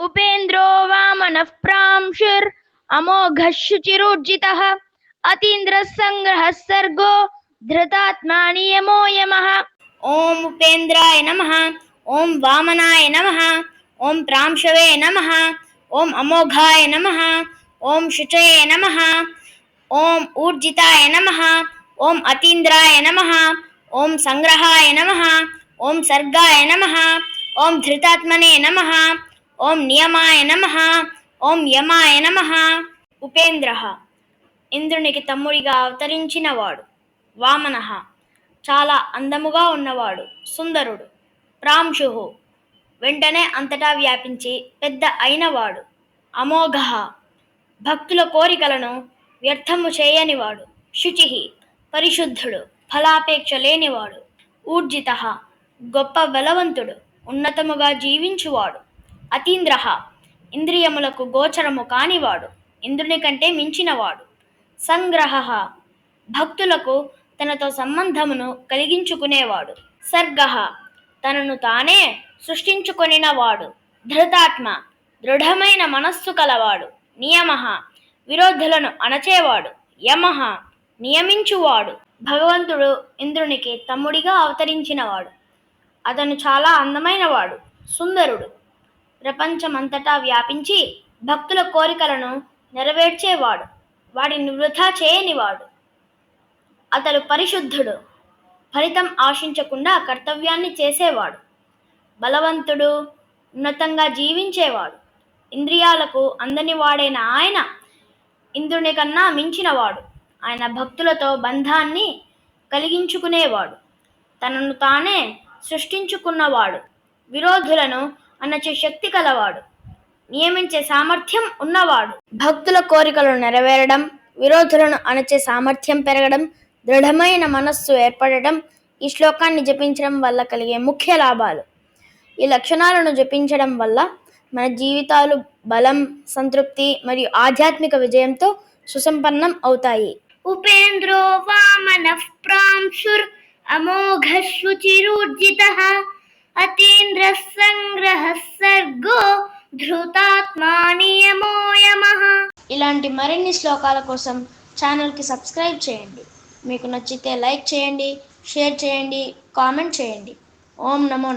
ఉపేంద్రో వామనః ప్రాంశుర్ అమోఘः శుచిరోర్జితः అతీంద్రः సంగ్రహः సర్గో ధృతాత్మా నియమో యమः ఓం ఉపేంద్రాయ నమ ఓం వామనాయ నమ ఓం ప్రాంశవే నమ ఓం అమోఘాయ నమ ఓం శుచయే నమ ఓం ఊర్జితాయ నమ ఓం అతీంద్రాయ నమ ఓం సంగ్రహాయ నమ ఓం సర్గాయ నమ ఓం ధృతాత్మనే నమ ఓం నియమాయ నమ. ఓం యమాయ నమ. ఉపేంద్ర. ఇంద్రునికి తమ్ముడిగా అవతరించినవాడు. వామనః. చాలా అందముగా ఉన్నవాడు. సుందరుడు. ప్రాంశు వెంటనే అంతటా వ్యాపించి పెద్ద అయినవాడు. అమోఘ. భక్తుల కోరికలను వ్యర్థము చేయనివాడు. శుచి. పరిశుద్ధుడు. ఫలాపేక్ష లేనివాడు. ఊర్జిత. గొప్ప బలవంతుడు. ఉన్నతముగా జీవించువాడు. అతీంద్ర. ఇంద్రియములకు గోచరము కానివాడు ఇంద్రుని కంటే మించినవాడు. సంగ్రహ. భక్తులకు తనతో సంబంధమును కలిగించుకునేవాడు. సర్గ. తనను తానే సృష్టించుకొనినవాడు. ధృతాత్మ. దృఢమైన మనస్సు కలవాడు. నియమ. విరోధులను అణచేవాడు. యమ. నియమించువాడు. భగవంతుడు ఇంద్రునికి తమ్ముడిగా అవతరించినవాడు. అతను చాలా అందమైనవాడు. సుందరుడు. ప్రపంచమంతటా వ్యాపించి భక్తుల కోరికలను నెరవేర్చేవాడు. వాడిని వృధా చేయనివాడు. అతడు పరిశుద్ధుడు. ఫలితం ఆశించకుండా కర్తవ్యాన్ని చేసేవాడు. బలవంతుడు ఉన్నతంగా జీవించేవాడు. ఇంద్రియాలకు అందని వాడైన ఆయన ఇంద్రుని కన్నా మించినవాడు. ఆయన భక్తులతో బంధాన్ని కలిగించుకునేవాడు. తనను తానే సృష్టించుకున్నవాడు. విరోధులను అణచే శక్తి కలవాడు. నియమించే సామర్థ్యం ఉన్నవాడు. భక్తుల కోరికలు నెరవేరడం విరోధులను అణచే సామర్థ్యం పెరగడం దృఢమైన మనస్సు ఏర్పడటం ఈ శ్లోకాన్ని జపించడం వల్ల కలిగే ముఖ్య లాభాలు. ఈ లక్షణాలను జపించడం వల్ల మన జీవితాలు బలం సంతృప్తి మరియు ఆధ్యాత్మిక విజయంతో సుసంపన్నం అవుతాయి. ఉపేంద్రో వామనః ప్రాంశుర్ అమోఘः శుచిరూర్జితः అతీంద్రः సంగ్రహः ధృతాత్మా ఇలాంటి మరిన్ని శ్లోకాల కోసం ఛానల్కి సబ్స్క్రైబ్ చేయండి. మీకు నచ్చితే లైక్ చేయండి షేర్ చేయండి కామెంట్ చేయండి. ఓం నమో